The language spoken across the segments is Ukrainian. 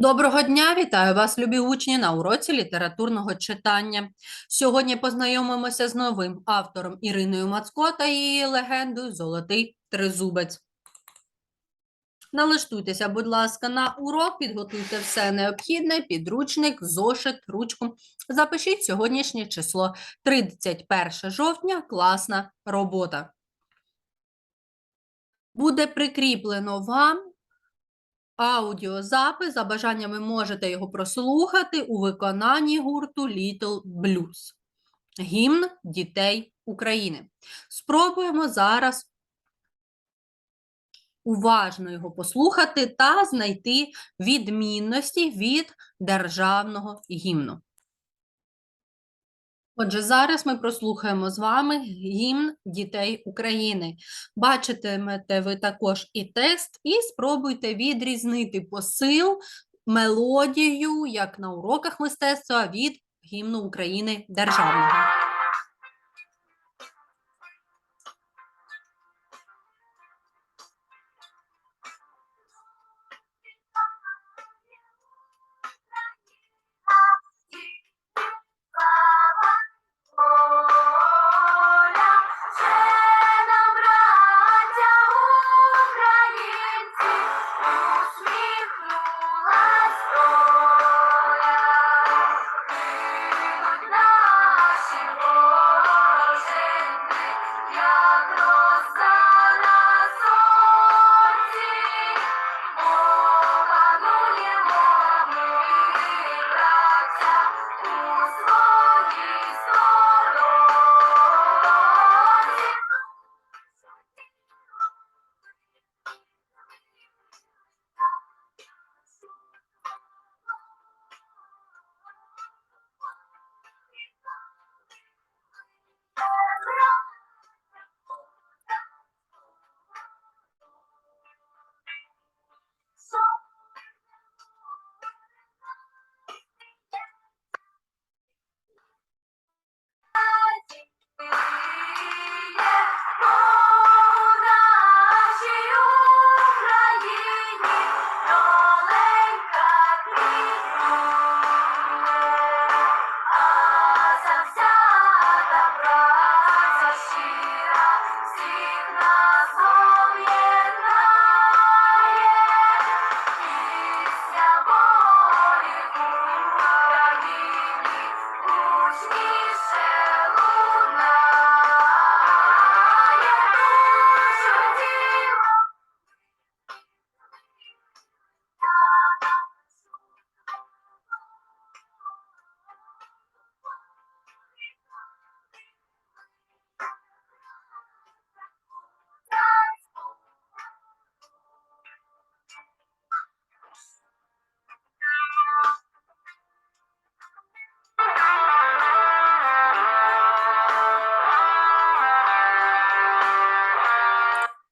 Доброго дня, вітаю вас, любі учні, на уроці літературного читання. Сьогодні познайомимося з новим автором Іриною Мацко та її легендою Золотий тризубець. Налаштуйтеся, будь ласка, на урок, підготуйте все необхідне, підручник, зошит, ручку. Запишіть сьогоднішнє число 31 жовтня, класна робота. Буде прикріплено вам аудіозапис. За бажанням ви можете його прослухати у виконанні гурту Little Blues. Гімн дітей України. Спробуємо зараз уважно його послухати та знайти відмінності від державного гімну. Отже, зараз ми прослухаємо з вами гімн дітей України. Бачитимете ви також і текст, і спробуйте відрізнити посил, мелодію, як на уроках мистецтва, від гімну України державного.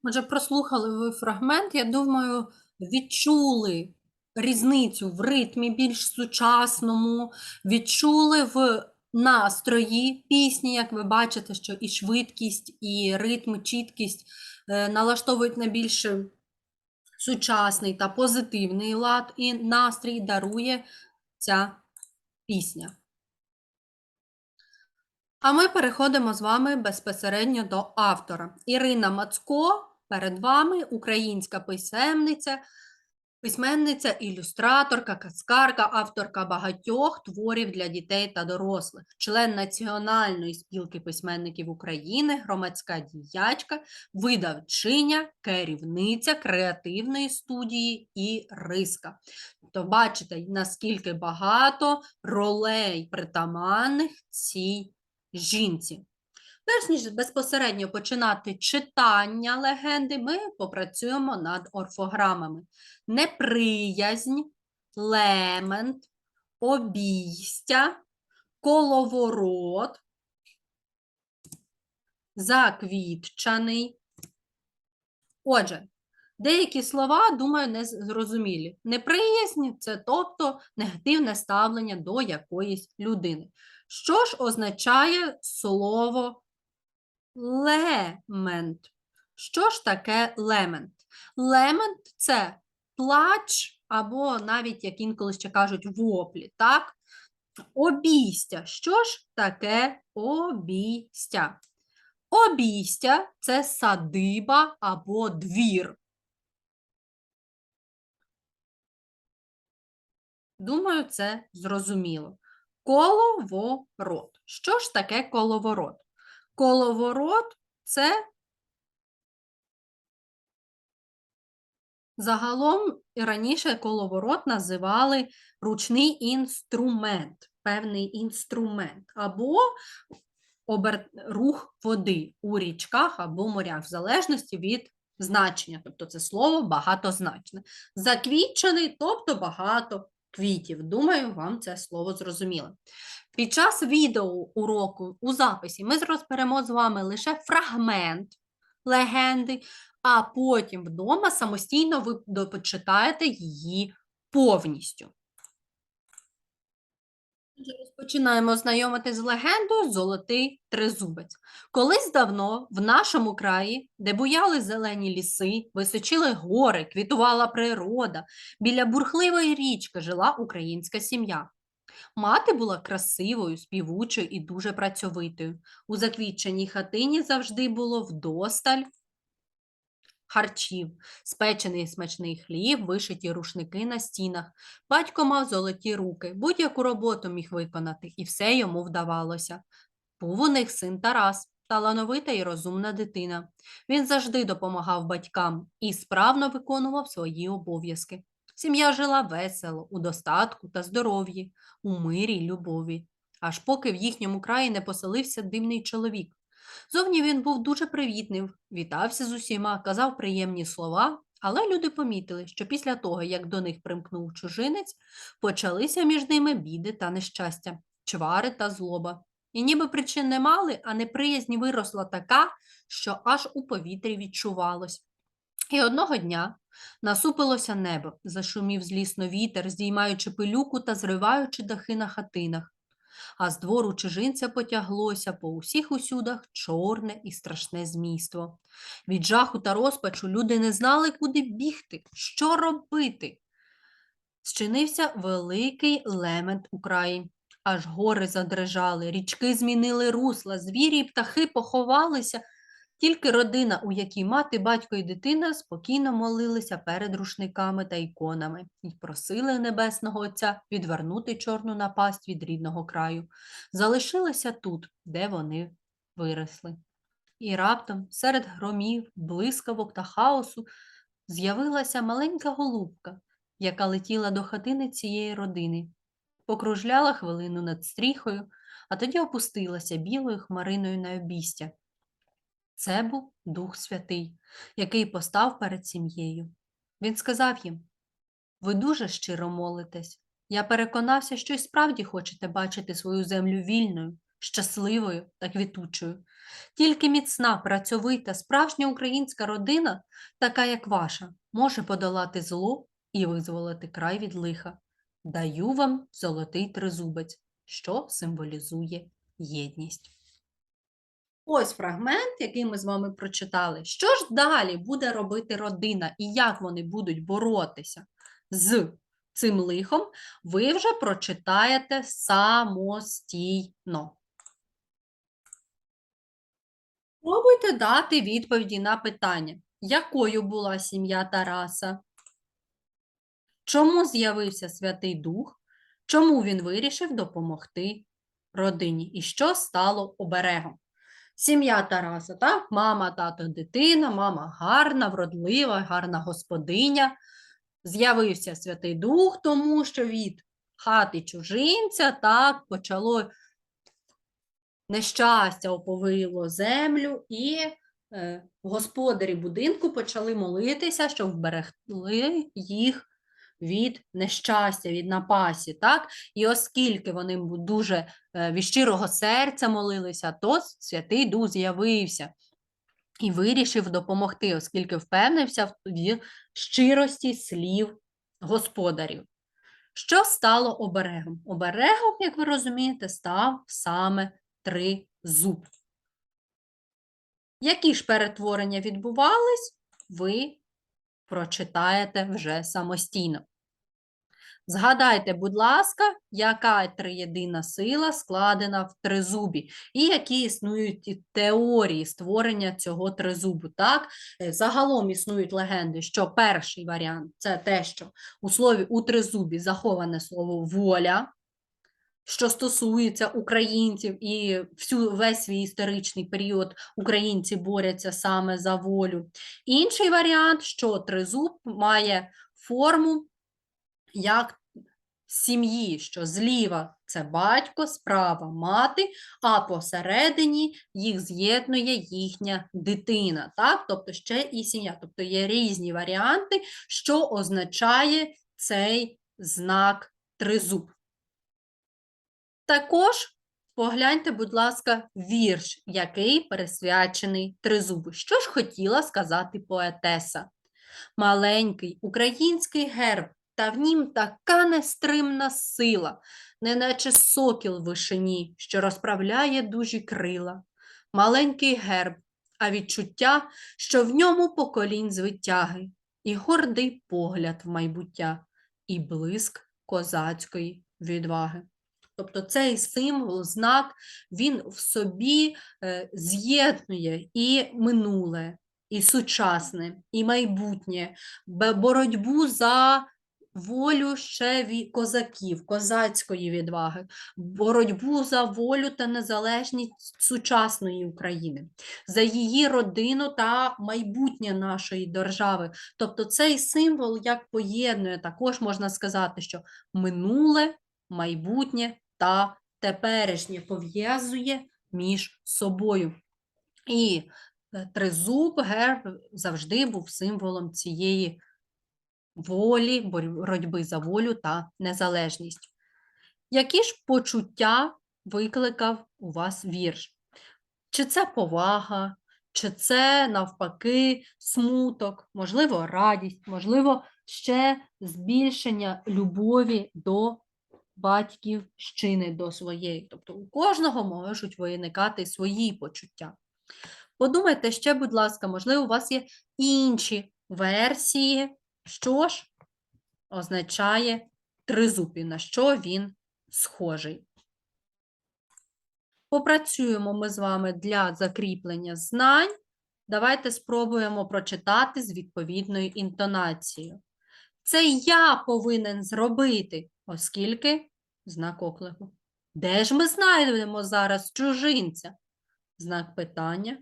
Отже, прослухали ви фрагмент, я думаю, відчули різницю в ритмі більш сучасному, відчули в настрої пісні, як ви бачите, що і швидкість, і ритм, чіткість е, налаштовують на більш сучасний та позитивний лад, і настрій дарує ця пісня. А ми переходимо з вами безпосередньо до автора. Ірина Мацко перед вами українська писемниця, письменниця, ілюстраторка, казкарка, авторка багатьох творів для дітей та дорослих, член Національної спілки письменників України, громадська діячка, видавчиня, керівниця креативної студії і риска. То бачите, наскільки багато ролей притаманних цій жінці. Перш ніж безпосередньо починати читання легенди, ми попрацюємо над орфограмами. Неприязнь, лемент, обійстя, коловорот, заквітчаний. Отже, деякі слова, думаю, не зрозумілі. Неприязнь – це тобто негативне ставлення до якоїсь людини. Що ж означає слово лемент? Що ж таке лемент? Лемент це плач або навіть, як інколи ще кажуть, воплі, так? Обійстя. Що ж таке обійстя? Обійстя – це садиба або двір. Думаю, це зрозуміло. Коловорот. Що ж таке коловорот? Коловорот – це загалом раніше коловорот називали ручний інструмент, певний інструмент, або обер... рух води у річках або морях, в залежності від значення. Тобто це слово багатозначне. Заквітчений, тобто багато квітів. Думаю, вам це слово зрозуміло. Під час відео уроку у записі ми розберемо з вами лише фрагмент легенди, а потім вдома самостійно ви почитаєте її повністю. Отже, Розпочинаємо знайомити з легендою Золотий тризубець. Колись давно в нашому краї, де буяли зелені ліси, височили гори, квітувала природа, біля бурхливої річки жила українська сім'я. Мати була красивою, співучою і дуже працьовитою. У заквітченій хатині завжди було вдосталь харчів, спечений смачний хліб, вишиті рушники на стінах. Батько мав золоті руки, будь-яку роботу міг виконати, і все йому вдавалося. Був у них син Тарас, талановита і розумна дитина. Він завжди допомагав батькам і справно виконував свої обов'язки. Сім'я жила весело, у достатку та здоров'ї, у мирі й любові, аж поки в їхньому краї не поселився дивний чоловік. Зовні він був дуже привітним, вітався з усіма, казав приємні слова, але люди помітили, що після того, як до них примкнув чужинець, почалися між ними біди та нещастя, чвари та злоба. І ніби причин не мали, а неприязнь виросла така, що аж у повітрі відчувалось. І одного дня насупилося небо, зашумів злісно вітер, здіймаючи пилюку та зриваючи дахи на хатинах а з двору чужинця потяглося по усіх усюдах чорне і страшне змійство. Від жаху та розпачу люди не знали, куди бігти, що робити. Зчинився великий лемент у. Аж гори задрижали, річки змінили русла, звірі й птахи поховалися. Тільки родина, у якій мати, батько і дитина спокійно молилися перед рушниками та іконами і просили Небесного Отця відвернути чорну напасть від рідного краю, залишилися тут, де вони виросли. І раптом серед громів, блискавок та хаосу з'явилася маленька голубка, яка летіла до хатини цієї родини, покружляла хвилину над стріхою, а тоді опустилася білою хмариною на обійстя. Це був Дух Святий, який постав перед сім'єю. Він сказав їм: Ви дуже щиро молитесь. Я переконався, що й справді хочете бачити свою землю вільною, щасливою та квітучою. Тільки міцна, працьовита, справжня українська родина, така як ваша, може подолати зло і визволити край від лиха. Даю вам золотий тризубець, що символізує єдність. Ось фрагмент, який ми з вами прочитали. Що ж далі буде робити родина і як вони будуть боротися з цим лихом, ви вже прочитаєте самостійно. Пробуйте дати відповіді на питання, якою була сім'я Тараса? Чому з'явився Святий Дух? Чому він вирішив допомогти родині? І що стало оберегом? Сім'я Тараса, так? Мама, тато, дитина, мама гарна, вродлива, гарна господиня. З'явився Святий Дух, тому що від хати чужинця так почало нещастя оповило землю, і е, господарі будинку почали молитися, щоб вберегли їх від нещастя, від напасі. Так? І оскільки вони дуже е, від щирого серця молилися, то Святий Дух з'явився і вирішив допомогти, оскільки впевнився в щирості слів господарів. Що стало оберегом? Оберегом, як ви розумієте, став саме тризуб. Які ж перетворення відбувались, ви прочитаєте вже самостійно. Згадайте, будь ласка, яка триєдина сила складена в тризубі, і які існують теорії створення цього тризубу. Так? Е, Загалом існують легенди, що перший варіант це те, що у слові у тризубі заховане слово воля, що стосується українців і всю весь свій історичний період українці борються саме за волю. Інший варіант, що тризуб має форму як сім'ї, що зліва це батько, справа мати, а посередині їх з'єднує їхня дитина. Так? Тобто ще і сім'я. Тобто є різні варіанти, що означає цей знак тризуб. Також погляньте, будь ласка, вірш, який присвячений тризубу. Що ж хотіла сказати поетеса? Маленький український герб, та в нім така нестримна сила, неначе сокіл в вишині, що розправляє дужі крила. Маленький герб, а відчуття, що в ньому поколінь звитяги, і гордий погляд в майбуття, і блиск козацької відваги. Тобто цей символ, знак, він в собі е, з'єднує і минуле, і сучасне, і майбутнє, боротьбу за волю ще козаків, козацької відваги, боротьбу за волю та незалежність сучасної України, за її родину та майбутнє нашої держави. Тобто цей символ як поєднує, також можна сказати, що минуле, майбутнє та теперішнє пов'язує між собою. І е, тризуб, герб завжди був символом цієї волі, боротьби за волю та незалежність. Які ж почуття викликав у вас вірш? Чи це повага, чи це навпаки смуток, можливо, радість, можливо, ще збільшення любові до батьківщини, до своєї. Тобто у кожного можуть виникати свої почуття. Подумайте ще, будь ласка, можливо, у вас є інші версії, що ж означає тризуб на що він схожий. Попрацюємо ми з вами для закріплення знань. Давайте спробуємо прочитати з відповідною інтонацією. Це я повинен зробити, оскільки знак оклику. Де ж ми знайдемо зараз чужинця? Знак питання.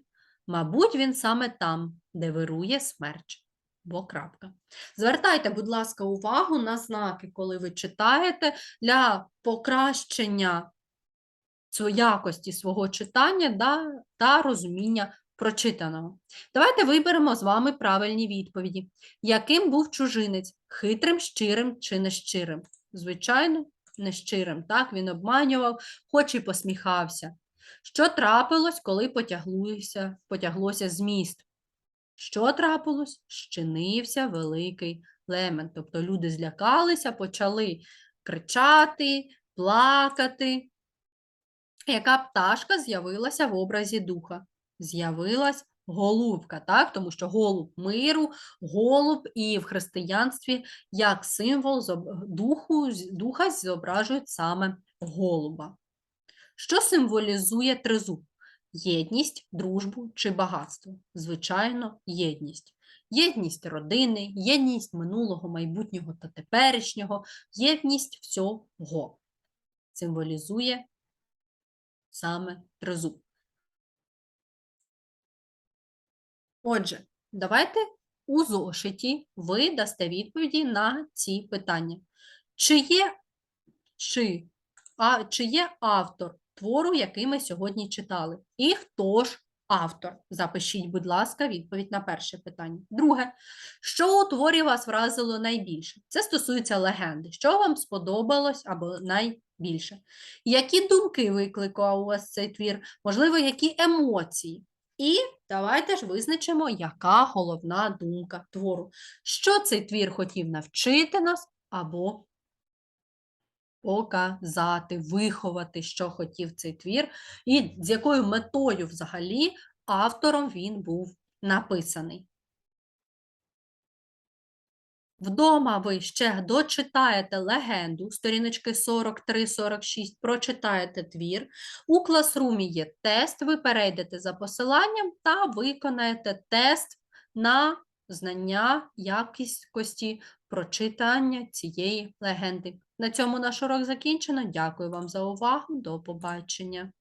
Мабуть, він саме там, де вирує смерч. Бо крапка. Звертайте, будь ласка, увагу на знаки, коли ви читаєте для покращення якості свого читання да, та розуміння прочитаного. Давайте виберемо з вами правильні відповіді. Яким був чужинець? Хитрим, щирим чи нещирим? Звичайно, нещирим. Так, він обманював, хоч і посміхався. Що трапилось, коли потяглося, потяглося з? Що трапилось? Щинився великий лемент. Тобто люди злякалися, почали кричати, плакати. Яка пташка з'явилася в образі духа? З'явилась голубка, так? Тому що голуб миру, голуб і в християнстві як символ духу, духа зображують саме голуба. Що символізує тризуб? Єдність, дружбу чи багатство? Звичайно, єдність. Єдність родини, єдність минулого, майбутнього та теперішнього, єдність всього символізує саме тризуб. Отже, давайте у зошиті ви дасте відповіді на ці питання. Чи є, чи, а, чи є автор твору, який ми сьогодні читали? І хто ж автор? Запишіть, будь ласка, відповідь на перше питання. Друге, що у творі вас вразило найбільше? Це стосується легенди. Що вам сподобалось або найбільше? Які думки викликав у вас цей твір? Можливо, які емоції? І давайте ж визначимо, яка головна думка твору. Що цей твір хотів навчити нас або показати, виховати, що хотів цей твір, і з якою метою взагалі автором він був написаний. Вдома ви ще дочитаєте легенду, сторіночки 43-46, прочитаєте твір. У класрумі є тест, ви перейдете за посиланням та виконаєте тест на знання якісті прочитання цієї легенди. На цьому наш урок закінчено. Дякую вам за увагу. До побачення.